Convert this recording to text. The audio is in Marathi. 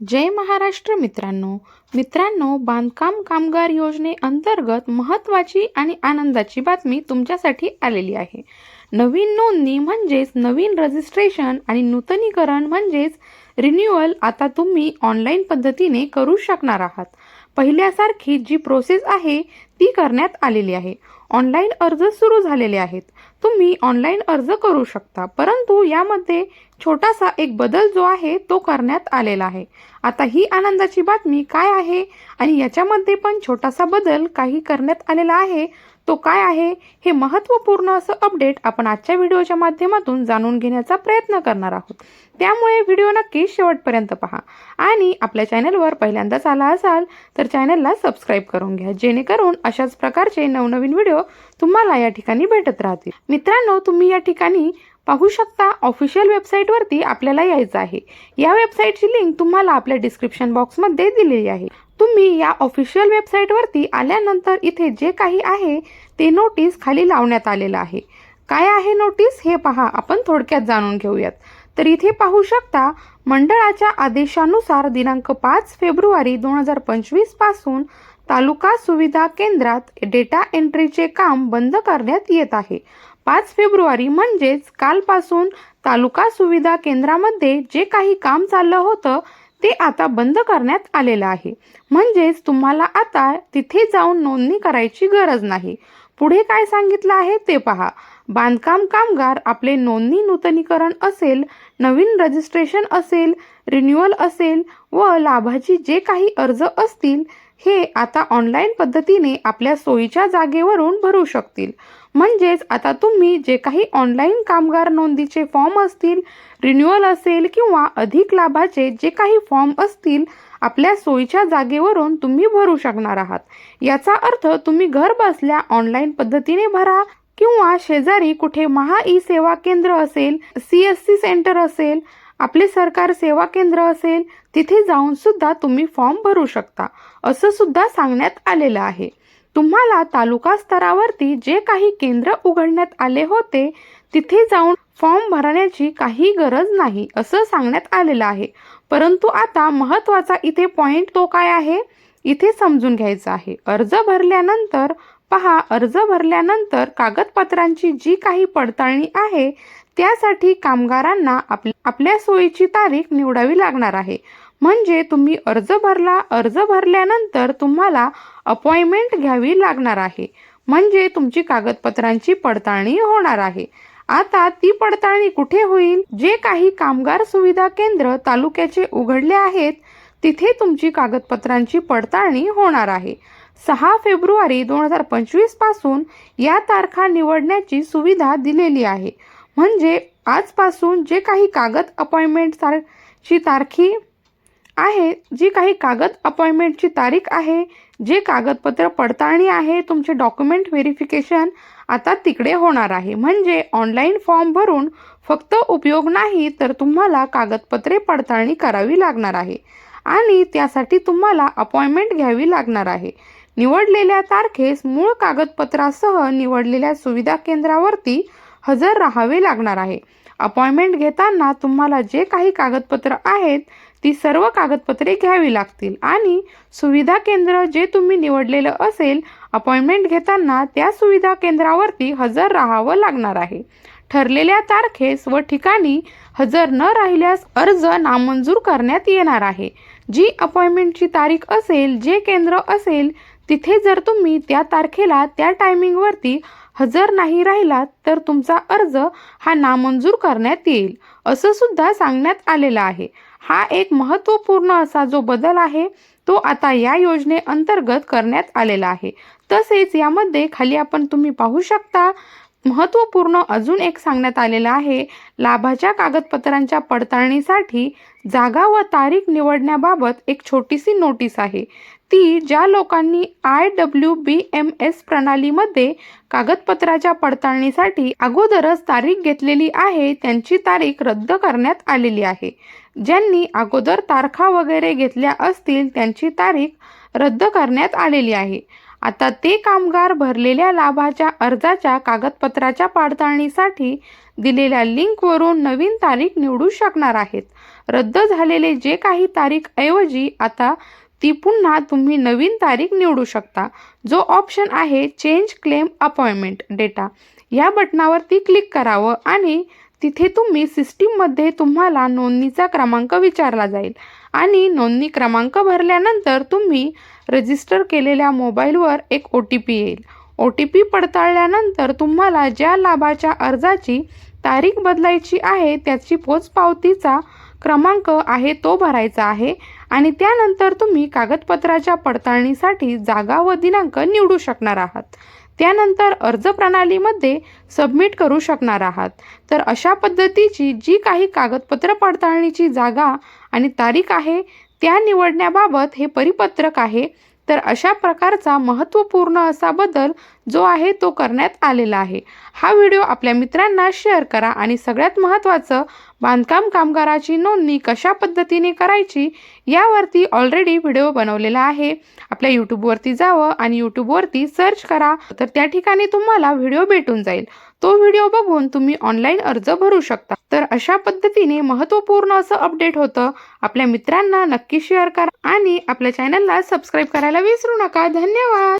जय महाराष्ट्र मित्रांनो. मित्रांनो बांधकाम कामगार योजनेअंतर्गत महत्त्वाची आणि आनंदाची बातमी तुमच्यासाठी आलेली आहे. नवीन नोंदणी म्हणजेच नवीन रजिस्ट्रेशन आणि नूतनीकरण म्हणजेच रिन्युअल आता तुम्ही ऑनलाईन पद्धतीने करू शकणार आहात. पहिल्यासारखी जी प्रोसेस आहे ती करण्यात आलेली आहे. ऑनलाईन अर्ज सुरू झालेले आहेत. तुम्ही ऑनलाईन अर्ज करू शकता. परंतु यामध्ये छोटासा एक बदल जो आहे तो करण्यात आलेला आहे. आता ही आनंदाची बातमी काय आहे? आणि याच्यामध्ये पण छोटासा बदल काही करण्यात आलेला आहे. तो काय आहे हे महत्त्वपूर्ण असं अपडेट आपण आजच्या व्हिडिओच्या माध्यमातून जाणून घेण्याचा प्रयत्न करणार आहोत. त्यामुळे व्हिडिओ नक्की शेवटपर्यंत पहा. आणि आपल्या चॅनलवर पहिल्यांदाच आला असाल तर चॅनलला सबस्क्राईब करून घ्या. जेणेकरून अशाच प्रकारचे नवनवीन व्हिडिओ तुम्हाला या ठिकाणी भेटत राहतील. मित्रांनो तुम्ही या ठिकाणी पाहू शकता ऑफिशियल वेबसाईटवरती आपल्याला यायचं आहे. या वेबसाईटची लिंक तुम्हाला आपल्या डिस्क्रिप्शन बॉक्समध्ये दिलेली आहे. तुम्ही या ऑफिशियल वेबसाईटवरती आल्यानंतर इथे जे काही आहे ते नोटीस खाली लावण्यात आलेलं आहे. काय आहे नोटीस हे पहा आपण थोडक्यात जाणून घेऊयात. तर इथे पाहू शकता मंडळाच्या आदेशानुसार दिनांक पाच फेब्रुवारी दोन हजार पंचवीसपासून तालुका सुविधा केंद्रात डेटा एंट्रीचे काम बंद करण्यात येत आहे. पाच फेब्रुवारी म्हणजेच कालपासून तालुका सुविधा केंद्रामध्ये जे काही काम चाललं होतं ते आता बंद करण्यात आलेलं आहे. म्हणजेच तुम्हाला आता तिथे जाऊन नोंदणी करायची गरज नाही. पुढे काय सांगितलं आहे ते पहा. बांधकाम कामगार आपले नोंदणी नूतनीकरण असेल नवीन रजिस्ट्रेशन असेल रिन्युअल असेल व लाभाची जे काही अर्ज असतील हे आता ऑनलाईन पद्धतीने आपल्या सोयीच्या जागेवरून भरू शकतील. म्हणजेच आता तुम्ही जे काही ऑनलाईन कामगार नोंदीचे फॉर्म असतील रिन्युअल असेल किंवा अधिक लाभाचे जे काही फॉर्म असतील आपल्या सोयीच्या जागेवरून तुम्ही भरू शकणार आहात. याचा अर्थ तुम्ही घर बसल्या ऑनलाईन पद्धतीने भरा किंवा शेजारी कुठे महा ई सेवा केंद्र असेल सी एस सी सेंटर असेल आपले सरकार सेवा केंद्र असेल तिथे जाऊन सुद्धा तुम्ही फॉर्म भरू शकता. असं सुद्धा सांगण्यात आलेलं आहे. तुम्हाला तालुका स्तरावरती जे काही केंद्र उघडण्यात आले होते तिथे जाऊन फॉर्म भरण्याची काही गरज नाही असं सांगण्यात आलेलं आहे. परंतु आता महत्त्वाचा इथे पॉईंट तो काय आहे? इथे समजून घ्यायचं आहे. अर्ज भरल्यानंतर पहा अर्ज भरल्यानंतर कागदपत्रांची जी काही पडताळणी आहे त्यासाठी कामगारांना आपल्या आपल्या सोयीची तारीख निवडावी लागणार आहे. म्हणजे तुम्ही अर्ज भरला अर्ज भरल्यानंतर तुम्हाला अपॉइंटमेंट घ्यावी लागणार आहे. म्हणजे तुमची कागदपत्रांची पडताळणी होणार आहे. आता ती पडताळणी कुठे होईल? जे काही कामगार सुविधा केंद्र तालुक्याचे उघडले आहेत तिथे तुमची कागदपत्रांची पडताळणी होणार आहे. सहा फेब्रुवारी दोन हजार पंचवीसपासून या तारखा निवडण्याची सुविधा दिलेली आहे. म्हणजे आजपासून जे काही कागद अपॉइंटमेंट ची तारखी आहे जी काही कागद अपॉइंटमेंटची तारीख आहे जे कागदपत्र पडताळणी आहे तुमचे डॉक्युमेंट व्हेरिफिकेशन आता तिकडे होणार आहे. म्हणजे ऑनलाईन फॉर्म भरून फक्त उपयोग नाही तर तुम्हाला कागदपत्रे पडताळणी करावी लागणार आहे. आणि त्यासाठी तुम्हाला अपॉइंटमेंट घ्यावी लागणार आहे. निवडलेल्या तारखेस मूळ कागदपत्रासह निवडलेल्या सुविधा केंद्रावरती हजर राहावे लागणार आहे. अपॉइंटमेंट घेताना तुम्हाला जे काही कागदपत्र आहेत ती सर्व कागदपत्रे घ्यावी लागतील. आणि सुविधा केंद्र जे तुम्ही निवडलेलं असेल अपॉइंटमेंट घेताना त्या सुविधा केंद्रावरती हजर राहावं लागणार आहे. ठरलेल्या तारखेस व ठिकाणी हजर न राहिल्यास अर्ज नामंजूर करण्यात येणार आहे. जी अपॉइंटमेंटची तारीख असेल जे केंद्र असेल तिथे जर तुम्ही त्या तारखेला त्या टायमिंगवरती हजर नाही राहिलात तर तुमचा अर्ज हा नामंजूर करण्यात येईल असं सुद्धा सांगण्यात आलेलं आहे. हा एक महत्त्वपूर्ण असा जो बदल आहे तो आता या योजनेअंतर्गत करण्यात आलेला आहे. तसेच यामध्ये खाली आपण तुम्ही पाहू शकता महत्त्वपूर्ण अजून एक सांगण्यात आलेलं आहे लाभाच्या कागदपत्रांच्या पडताळणीसाठी जागा व तारीख निवडण्याबाबत एक छोटीशी नोटीस आहे. ती ज्या लोकांनी I W B M S प्रणालीमध्ये कागदपत्राच्या पडताळणीसाठी अगोदरच तारीख घेतलेली आहे त्यांची तारीख रद्द करण्यात आलेली आहे. ज्यांनी अगोदर तारखा वगैरे घेतल्या असतील त्यांची तारीख रद्द करण्यात आलेली आहे. आता ते कामगार भरलेल्या लाभाच्या अर्जाच्या कागदपत्राच्या पडताळणीसाठी दिलेल्या लिंकवरून नवीन तारीख निवडू शकणार आहेत. रद्द झालेले जे काही तारीख ऐवजी आता ती पुन्हा तुम्ही नवीन तारीख निवडू शकता. जो ऑप्शन आहे चेंज क्लेम अपॉइंटमेंट डेटा. या बटनावरती क्लिक करावं आणि तिथे तुम्ही सिस्टीममध्ये तुम्हाला नोंदणीचा क्रमांक विचारला जाईल. आणि नोंदणी क्रमांक भरल्यानंतर तुम्ही रजिस्टर केलेल्या मोबाईलवर एक ओ टी पी येईल. ओ टी पी पडताळल्यानंतर तुम्हाला ज्या लाभाच्या अर्जाची तारीख बदलायची आहे त्याची पोचपावतीचा क्रमांक आहे तो भरायचा आहे आणि त्यानंतर तुम्ही कागदपत्राच्या पडताळणीसाठी जागा व दिनांक निवडू शकणार आहात. त्यानंतर अर्ज प्रणालीमध्ये सबमिट करू शकणार आहात. तर अशा पद्धतीची जी काही कागदपत्र पडताळणीची जागा आणि तारीख आहे त्या निवडण्याबाबत हे परिपत्रक आहे तर अशा प्रकारचा महत्त्वपूर्ण असा बदल जो आहे तो करण्यात आलेला आहे. हा व्हिडिओ आपल्या मित्रांना शेअर करा आणि सगळ्यात महत्त्वाचं बांधकाम कामगाराची नोंदणी कशा पद्धतीने करायची यावरती ऑलरेडी व्हिडिओ बनवलेला आहे. आपल्या यूट्यूबवरती जावं आणि यूट्यूबवरती सर्च करा तर त्या ठिकाणी तुम्हाला व्हिडिओ भेटून जाईल. तो व्हिडिओ बघून तुम्ही ऑनलाईन अर्ज भरू शकता. तर अशा पद्धतीने महत्त्वपूर्ण असं अपडेट होतं. आपल्या मित्रांना नक्की शेअर करा आणि आपल्या चॅनलला सबस्क्राईब करायला विसरू नका. धन्यवाद!